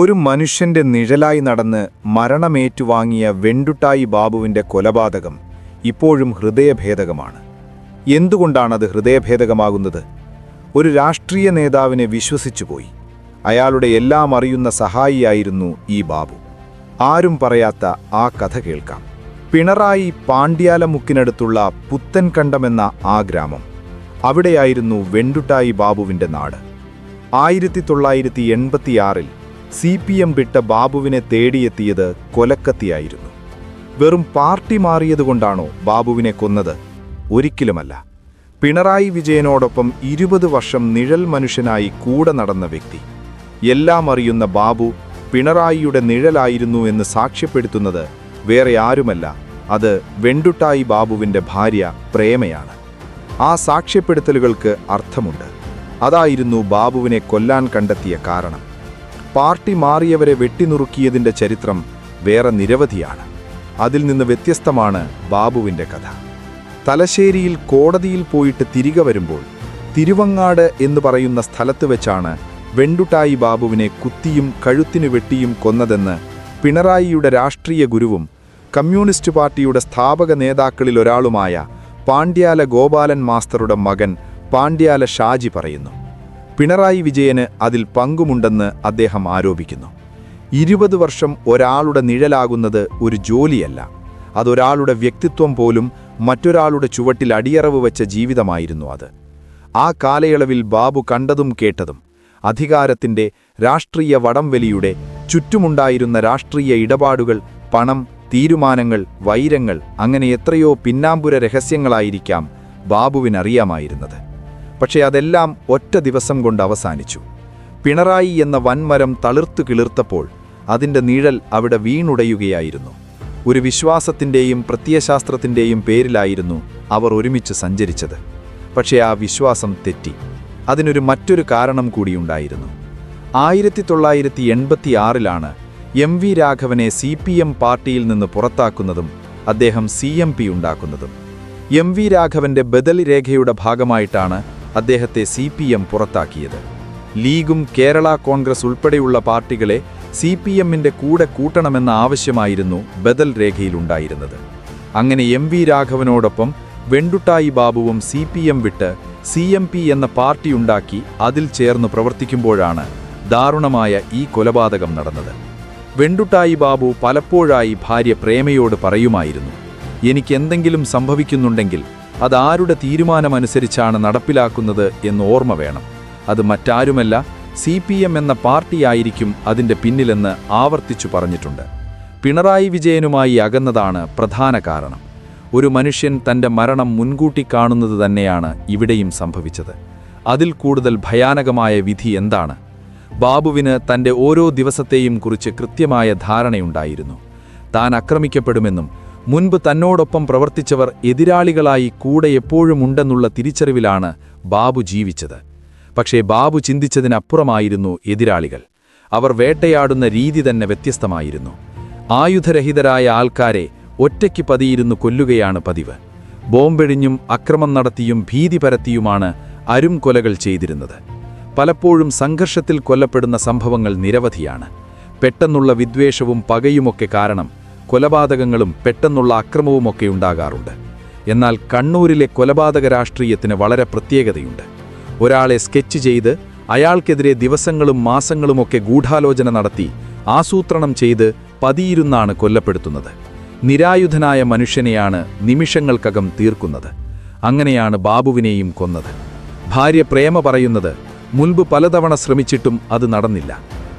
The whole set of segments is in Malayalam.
ഒരു മനുഷ്യന്റെ നിഴലായി നടന്ന് മരണമേറ്റുവാങ്ങിയ വെണ്ടുട്ടായി ബാബുവിന്റെ കൊലപാതകം ഇപ്പോഴും ഹൃദയഭേദകമാണ്. എന്തുകൊണ്ടാണത് ഹൃദയഭേദകമാകുന്നത്? ഒരു രാഷ്ട്രീയ നേതാവിനെ വിശ്വസിച്ചുപോയി. അയാളുടെ എല്ലാം അറിയുന്ന സഹായിയായിരുന്നു ഈ ബാബു. ആരും പറയാത്ത ആ കഥ കേൾക്കാം. പിണറായി പാണ്ഡ്യാലമുക്കിനടുത്തുള്ള പുത്തൻകണ്ടമെന്ന ആ ഗ്രാമം. അവിടെയായിരുന്നു വെണ്ടുട്ടായി ബാബുവിന്റെ നാട്. ആയിരത്തി തൊള്ളായിരത്തി എൺപത്തിയാറിൽ സി പി എം വിട്ട ബാബുവിനെ തേടിയെത്തിയത് കൊലക്കത്തിയായിരുന്നു. വെറും പാർട്ടി മാറിയതുകൊണ്ടാണോ ബാബുവിനെ കൊന്നത്? ഒരിക്കലുമല്ല. പിണറായി വിജയനോടൊപ്പം ഇരുപത് വർഷം നിഴൽ മനുഷ്യനായി കൂടെ നടന്ന വ്യക്തി. എല്ലാം അറിയുന്ന ബാബു പിണറായിയുടെ നിഴലായിരുന്നു എന്ന് സാക്ഷ്യപ്പെടുത്തുന്നത് വേറെ ആരുമല്ല. അത് വെണ്ടുട്ടായി ബാബുവിന്റെ ഭാര്യ പ്രേമയാണ്. ആ സാക്ഷ്യപ്പെടുത്തലുകൾക്ക് അർത്ഥമുണ്ട്. അതായിരുന്നു ബാബുവിനെ കൊല്ലാൻ കണ്ടെത്തിയ കാരണം. പാർട്ടി മാറിയവരെ വെട്ടിനുറുക്കിയതിന്റെ ചരിത്രം വേറെ നിരവധിയാണ്. അതിൽ നിന്ന് വ്യത്യസ്തമാണ് ബാബുവിന്റെ കഥ. തലശ്ശേരിയിൽ കോടതിയിൽ പോയിട്ട് തിരികെ വരുമ്പോൾ തിരുവങ്ങാട് എന്ന് പറയുന്ന സ്ഥലത്ത് വെച്ചാണ് വെണ്ടുട്ടായി ബാബുവിനെ കുത്തിയും കഴുത്തിനു വെട്ടിയും കൊന്നതെന്ന് പിണറായിയുടെ രാഷ്ട്രീയ ഗുരുവും കമ്മ്യൂണിസ്റ്റ് പാർട്ടിയുടെ സ്ഥാപക നേതാക്കളിലൊരാളുമായ പാണ്ഡ്യാല ഗോപാലൻ മാസ്റ്ററുടെ മകൻ പാണ്ഡ്യാല ഷാജി പറയുന്നു. പിണറായി വിജയന് അതിൽ പങ്കുമുണ്ടെന്ന് അദ്ദേഹം ആരോപിക്കുന്നു. ഇരുപത് വർഷം ഒരാളുടെ നിഴലാകുന്നത് ഒരു ജോലിയല്ല. അതൊരാളുടെ വ്യക്തിത്വം പോലും മറ്റൊരാളുടെ ചുവട്ടിൽ അടിയറവ് വെച്ച ജീവിതമായിരുന്നു അത്. ആ കാലയളവിൽ ബാബു കണ്ടതും കേട്ടതും അധികാരത്തിന്റെ രാഷ്ട്രീയ വടംവലിയുടെ ചുറ്റുമുണ്ടായിരുന്ന രാഷ്ട്രീയ ഇടപാടുകൾ പണം തീരുമാനങ്ങൾ വൈരങ്ങൾ അങ്ങനെ എത്രയോ പിന്നാമ്പുര രഹസ്യങ്ങളായിരിക്കാം ബാബുവിനറിയാമായിരുന്നത്. പക്ഷേ അതെല്ലാം ഒറ്റ ദിവസം കൊണ്ട് അവസാനിച്ചു. പിണറായി എന്ന വൻമരം തളിർത്തു കിളിർത്തപ്പോൾ അതിന്റെ നിഴൽ അവിടെ വീണുടയുകയായിരുന്നു. ഒരു വിശ്വാസത്തിന്റെയും പ്രത്യയശാസ്ത്രത്തിന്റെയും പേരിലായിരുന്നു അവർ ഒരുമിച്ച് സഞ്ചരിച്ചത്. പക്ഷേ ആ വിശ്വാസം തെറ്റി. അതിനൊരു മറ്റൊരു കാരണം കൂടിയുണ്ടായിരുന്നു ആയിരത്തി തൊള്ളായിരത്തി എൺപത്തിയാറിലാണ് എം വി രാഘവനെ സി പി എം പാർട്ടിയിൽ നിന്ന് പുറത്താക്കുന്നതും അദ്ദേഹം സി എം പി ഉണ്ടാക്കുന്നതും. എം വി രാഘവന്റെ ബദൽ രേഖയുടെ ഭാഗമായിട്ടാണ് അദ്ദേഹത്തെ സി പി എം പുറത്താക്കിയത്. ലീഗും കേരള കോൺഗ്രസ് ഉൾപ്പെടെയുള്ള പാർട്ടികളെ സി പി എമ്മിന്റെ കൂടെ കൂട്ടണമെന്ന ആവശ്യമായിരുന്നു ബദൽ രേഖയിലുണ്ടായിരുന്നത്. അങ്ങനെ എം വി രാഘവനോടൊപ്പം വെണ്ടുട്ടായി ബാബുവും സി പി എം വിട്ട് സി എം പി എന്ന പാർട്ടിയുണ്ടാക്കി അതിൽ ചേർന്ന് പ്രവർത്തിക്കുമ്പോഴാണ് ദാരുണമായ ഈ കൊലപാതകം നടന്നത്. വെണ്ടുട്ടായി ബാബു പലപ്പോഴായി ഭാര്യ പ്രേമയോട് പറയുമായിരുന്നു എനിക്കെന്തെങ്കിലും സംഭവിക്കുന്നുണ്ടെങ്കിൽ അതാരുടെ തീരുമാനമനുസരിച്ചാണ് നടപ്പിലാക്കുന്നത് എന്ന് ഓർമ്മ വേണം. അത് മറ്റാരുമല്ല സി പി എം എന്ന പാർട്ടിയായിരിക്കും അതിന്റെ പിന്നിലെന്ന് ആവർത്തിച്ചു പറഞ്ഞിട്ടുണ്ട്. പിണറായി വിജയനുമായി അകന്നതാണ് പ്രധാന കാരണം. ഒരു മനുഷ്യൻ തന്റെ മരണം മുൻകൂട്ടി കാണുന്നത് തന്നെയാണ് ഇവിടെയും സംഭവിച്ചത്. അതിൽ കൂടുതൽ ഭയാനകമായ വിധി എന്താണ്? ബാബുവിന് തന്റെ ഓരോ ദിവസത്തെയും കുറിച്ച് കൃത്യമായ ധാരണയുണ്ടായിരുന്നു. താൻ ആക്രമിക്കപ്പെടുമെന്നും മുൻപ് തന്നോടൊപ്പം പ്രവർത്തിച്ചവർ എതിരാളികളായി കൂടെ എപ്പോഴും ഉണ്ടെന്നുള്ള തിരിച്ചറിവിലാണ് ബാബു ജീവിച്ചത്. പക്ഷേ ബാബു ചിന്തിച്ചതിനപ്പുറമായിരുന്നു എതിരാളികൾ. അവർ വേട്ടയാടുന്ന രീതി തന്നെ വ്യത്യസ്തമായിരുന്നു. ആയുധരഹിതരായ ആൾക്കാരെ ഒറ്റയ്ക്ക് പതിയിരുന്നു കൊല്ലുകയാണ് പതിവ്. ബോംബെഴിഞ്ഞും അക്രമം നടത്തിയും ഭീതി പരത്തിയുമാണ് അരും കൊലകൾ ചെയ്തിരുന്നത്. പലപ്പോഴും സംഘർഷത്തിൽ കൊല്ലപ്പെടുന്ന സംഭവങ്ങൾ നിരവധിയാണ്. പെട്ടെന്നുള്ള വിദ്വേഷവും പകയുമൊക്കെ കാരണം കൊലപാതകങ്ങളും പെട്ടെന്നുള്ള അക്രമവുമൊക്കെ ഉണ്ടാകാറുണ്ട്. എന്നാൽ കണ്ണൂരിലെ കൊലപാതക രാഷ്ട്രീയത്തിന് വളരെ പ്രത്യേകതയുണ്ട്. ഒരാളെ സ്കെച്ച് ചെയ്ത് അയാൾക്കെതിരെ ദിവസങ്ങളും മാസങ്ങളുമൊക്കെ ഗൂഢാലോചന നടത്തി ആസൂത്രണം ചെയ്ത് പതിയിരുന്നാണ് കൊല്ലപ്പെടുത്തുന്നത്. നിരായുധനായ മനുഷ്യനെയാണ് നിമിഷങ്ങൾക്കകം തീർക്കുന്നത്. അങ്ങനെയാണ് ബാബുവിനെയും കൊന്നത്. ഭാര്യ പ്രേമ പറയുന്നത് മുൻപ് പലതവണ ശ്രമിച്ചിട്ടും അത് നടന്നില്ല.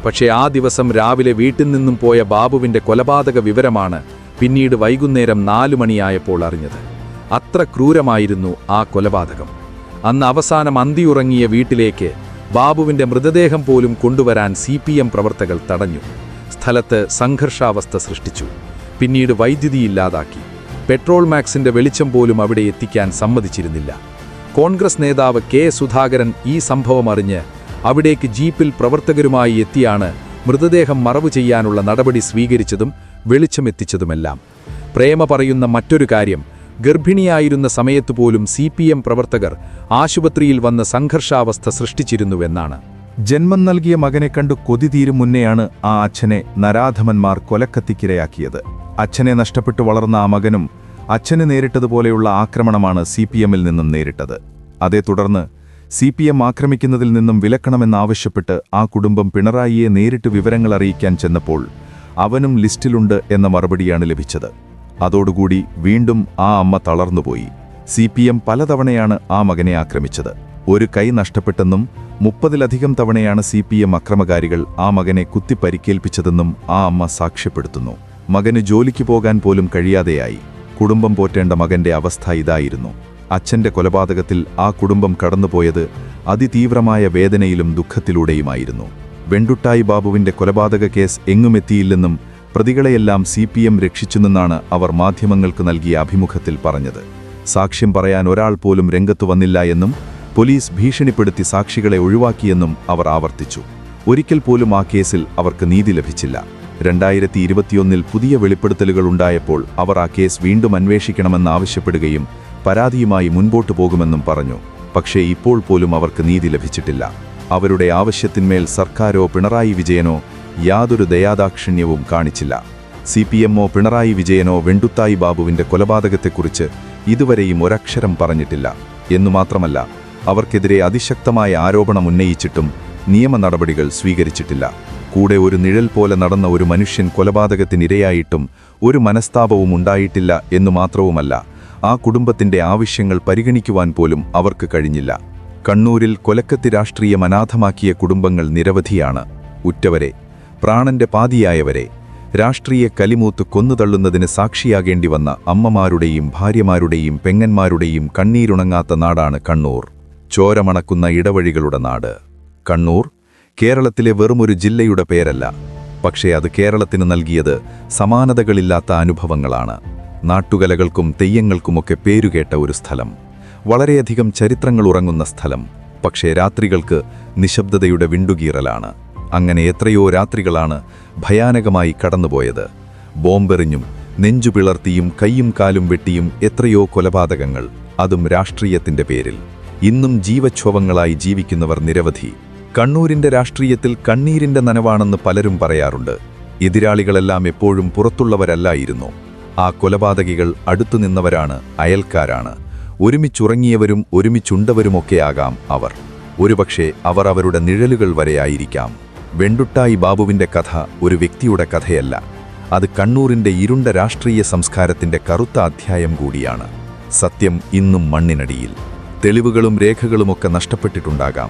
പക്ഷേ ആ ദിവസം രാവിലെ വീട്ടിൽ നിന്നും പോയ ബാബുവിന്റെ കൊലപാതക വിവരമാണ് പിന്നീട് വൈകുന്നേരം നാലു മണിയായപ്പോൾ അറിഞ്ഞത്. അത്ര ക്രൂരമായിരുന്നു ആ കൊലപാതകം. അന്ന് അവസാനം അന്തിയുറങ്ങിയ വീട്ടിലേക്ക് ബാബുവിന്റെ മൃതദേഹം പോലും കൊണ്ടുവരാൻ സി പ്രവർത്തകർ തടഞ്ഞു. സ്ഥലത്ത് സംഘർഷാവസ്ഥ സൃഷ്ടിച്ചു. പിന്നീട് വൈദ്യുതി ഇല്ലാതാക്കി. പെട്രോൾ മാക്സിന്റെ വെളിച്ചം പോലും അവിടെ എത്തിക്കാൻ സമ്മതിച്ചിരുന്നില്ല. കോൺഗ്രസ് നേതാവ് കെ സുധാകരൻ ഈ സംഭവം അറിഞ്ഞ് അവിടേക്ക് ജീപ്പിൽ പ്രവർത്തകരുമായി എത്തിയാണ് മൃതദേഹം മറവു ചെയ്യാനുള്ള നടപടി സ്വീകരിച്ചതും വെളിച്ചമെത്തിച്ചതുമെല്ലാം. പ്രേമ പറയുന്ന മറ്റൊരു കാര്യം ഗർഭിണിയായിരുന്ന സമയത്തുപോലും സി പി എം പ്രവർത്തകർ ആശുപത്രിയിൽ വന്ന് സംഘർഷാവസ്ഥ സൃഷ്ടിച്ചിരുന്നുവെന്നാണ്. ജന്മം നൽകിയ മകനെ കണ്ടു കൊതി തീരും മുന്നെയാണ് ആ അച്ഛനെ നരാധമന്മാർ കൊലക്കത്തിക്കിരയാക്കിയത്. അച്ഛനെ നഷ്ടപ്പെട്ടു വളർന്ന ആ മകനും അച്ഛന് നേരിട്ടതുപോലെയുള്ള ആക്രമണമാണ് സി പി എമ്മിൽ നിന്നും നേരിട്ടത്. അതേ തുടർന്ന് സി പി എം ആക്രമിക്കുന്നതിൽ നിന്നും വിലക്കണമെന്നാവശ്യപ്പെട്ട് ആ കുടുംബം പിണറായിയെ നേരിട്ട് വിവരങ്ങൾ അറിയിക്കാൻ ചെന്നപ്പോൾ അവനും ലിസ്റ്റിലുണ്ട് എന്ന മറുപടിയാണ് ലഭിച്ചത്. അതോടുകൂടി വീണ്ടും ആ അമ്മ തളർന്നുപോയി. സി പി എം പലതവണയാണ് ആ മകനെ ആക്രമിച്ചത്. ഒരു കൈ നഷ്ടപ്പെട്ടെന്നും മുപ്പതിലധികം തവണയാണ് സി പി എം അക്രമകാരികൾ ആ മകനെ കുത്തിപ്പരിക്കേൽപ്പിച്ചതെന്നും ആ അമ്മ സാക്ഷ്യപ്പെടുത്തുന്നു. മകന് ജോലിക്ക് പോകാൻ പോലും കഴിയാതെയായി. കുടുംബം പോറ്റേണ്ട മകന്റെ അവസ്ഥ ഇതായിരുന്നു. അച്ഛന്റെ കൊലപാതകത്തിൽ ആ കുടുംബം കടന്നുപോയത് അതിതീവ്രമായ വേദനയിലും ദുഃഖത്തിലൂടെയുമായിരുന്നു. വെണ്ടുട്ടായി ബാബുവിന്റെ കൊലപാതക കേസ് എങ്ങുമെത്തിയില്ലെന്നും പ്രതികളെയെല്ലാം സി പി എം രക്ഷിച്ചുനിന്നാണ് അവർ മാധ്യമങ്ങൾക്ക് നൽകിയ അഭിമുഖത്തിൽ പറഞ്ഞത്. സാക്ഷ്യം പറയാൻ ഒരാൾ പോലും രംഗത്തു വന്നില്ല എന്നും പോലീസ് ഭീഷണിപ്പെടുത്തി സാക്ഷികളെ ഒഴിവാക്കിയെന്നും അവർ ആവർത്തിച്ചു. ഒരിക്കൽ പോലും ആ കേസിൽ അവർക്ക് നീതി ലഭിച്ചില്ല. രണ്ടായിരത്തി ഇരുപത്തിയൊന്നിൽ പുതിയ വെളിപ്പെടുത്തലുകൾ ഉണ്ടായപ്പോൾ അവർ ആ കേസ് വീണ്ടും അന്വേഷിക്കണമെന്ന് ആവശ്യപ്പെടുകയും പരാതിയുമായി മുൻപോട്ടു പോകുമെന്നും പറഞ്ഞു. പക്ഷേ ഇപ്പോൾ പോലും അവർക്ക് നീതി ലഭിച്ചിട്ടില്ല. അവരുടെ ആവശ്യത്തിന്മേൽ സർക്കാരോ പിണറായി വിജയനോ യാതൊരു ദയാദാക്ഷിണ്യവും കാണിച്ചില്ല. സി പി എമ്മോ പിണറായി വിജയനോ വെണ്ടുത്തായി ബാബുവിന്റെ കൊലപാതകത്തെക്കുറിച്ച് ഇതുവരെയും ഒരക്ഷരം പറഞ്ഞിട്ടില്ല. എന്നു മാത്രമല്ല അവർക്കെതിരെ അതിശക്തമായ ആരോപണം ഉന്നയിച്ചിട്ടും നിയമ നടപടികൾ സ്വീകരിച്ചിട്ടില്ല. കൂടെ ഒരു നിഴൽ പോലെ നടന്ന ഒരു മനുഷ്യൻ കൊലപാതകത്തിനിരയായിട്ടും ഒരു മനസ്താപവും ഉണ്ടായിട്ടില്ല എന്നു മാത്രവുമല്ല ആ കുടുംബത്തിന്റെ ആവശ്യങ്ങൾ പരിഗണിക്കുവാൻ പോലും അവർക്ക് കഴിഞ്ഞില്ല. കണ്ണൂരിൽ കൊലക്കത്തി രാഷ്ട്രീയം അനാഥമാക്കിയ കുടുംബങ്ങൾ നിരവധിയാണ്. ഉറ്റവരെ പ്രാണന്റെ പാതിയായവരെ രാഷ്ട്രീയ കലിമൂത്ത് കൊന്നുതള്ളുന്നതിന് സാക്ഷിയാകേണ്ടി വന്ന അമ്മമാരുടെയും ഭാര്യമാരുടെയും പെങ്ങന്മാരുടെയും കണ്ണീരുണങ്ങാത്ത നാടാണ് കണ്ണൂർ. ചോരമണക്കുന്ന ഇടവഴികളുടെ നാട്. കണ്ണൂർ കേരളത്തിലെ വെറുമൊരു ജില്ലയുടെ പേരല്ല. പക്ഷേ അത് കേരളത്തിന് നൽകിയത് സമാനതകളില്ലാത്ത അനുഭവങ്ങളാണ്. നാട്ടുകലകൾക്കും തെയ്യങ്ങൾക്കുമൊക്കെ പേരുകേട്ട ഒരു സ്ഥലം. വളരെയധികം ചരിത്രങ്ങൾ ഉറങ്ങുന്ന സ്ഥലം. പക്ഷേ രാത്രികൾക്ക് നിശബ്ദതയുടെ വിണ്ടുകീറലാണ്. അങ്ങനെ എത്രയോ രാത്രികളാണ് ഭയാനകമായി കടന്നുപോയത്. ബോംബെറിഞ്ഞും നെഞ്ചു പിളർത്തിയും കൈയും കാലും വെട്ടിയും എത്രയോ കൊലപാതകങ്ങൾ. അതും രാഷ്ട്രീയത്തിന്റെ പേരിൽ. ഇന്നും ജീവക്ഷോഭങ്ങളായി ജീവിക്കുന്നവർ നിരവധി. കണ്ണൂരിന്റെ രാഷ്ട്രീയത്തിൽ കണ്ണീരിന്റെ നനവാണെന്ന് പലരും പറയാറുണ്ട്. എതിരാളികളെല്ലാം എപ്പോഴും പുറത്തുള്ളവരല്ലായിരുന്നു. ആ കൊലപാതകികൾ അടുത്തുനിന്നവരാണ് അയൽക്കാരാണ്. ഒരുമിച്ചുറങ്ങിയവരും ഒരുമിച്ചുണ്ടവരുമൊക്കെയാകാം അവർ. ഒരുപക്ഷെ അവർ അവരുടെ നിഴലുകൾ വരെയായിരിക്കാം വെണ്ടുട്ടായി ബാബുവിന്റെ കഥ ഒരു വ്യക്തിയുടെ കഥയല്ല. അത് കണ്ണൂരിന്റെ ഇരുണ്ട രാഷ്ട്രീയ സംസ്കാരത്തിന്റെ കറുത്ത അധ്യായം കൂടിയാണ്. സത്യം ഇന്നും മണ്ണിനടിയിൽ. തെളിവുകളും രേഖകളുമൊക്കെ നഷ്ടപ്പെട്ടിട്ടുണ്ടാകാം.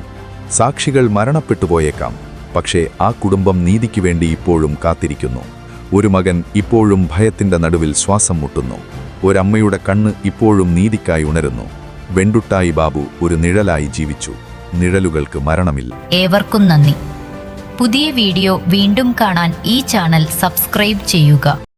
സാക്ഷികൾ മരണപ്പെട്ടുപോയേക്കാം. പക്ഷേ ആ കുടുംബം നീതിക്ക് വേണ്ടി ഇപ്പോഴും കാത്തിരിക്കുന്നു. ഒരു മകൻ ഇപ്പോഴും ഭയത്തിന്റെ നടുവിൽ ശ്വാസം മുട്ടുന്നു. ഒരമ്മയുടെ കണ്ണ് ഇപ്പോഴും നീതിക്കായി ഉണരുന്നു. വെണ്ടുട്ടായി ബാബു ഒരു നിഴലായി ജീവിച്ചു. നിഴലുകൾക്ക് മരണമില്ല. ഏവർക്കും നന്ദി. പുതിയ വീഡിയോ വീണ്ടും കാണാൻ ഈ ചാനൽ സബ്സ്ക്രൈബ് ചെയ്യുക.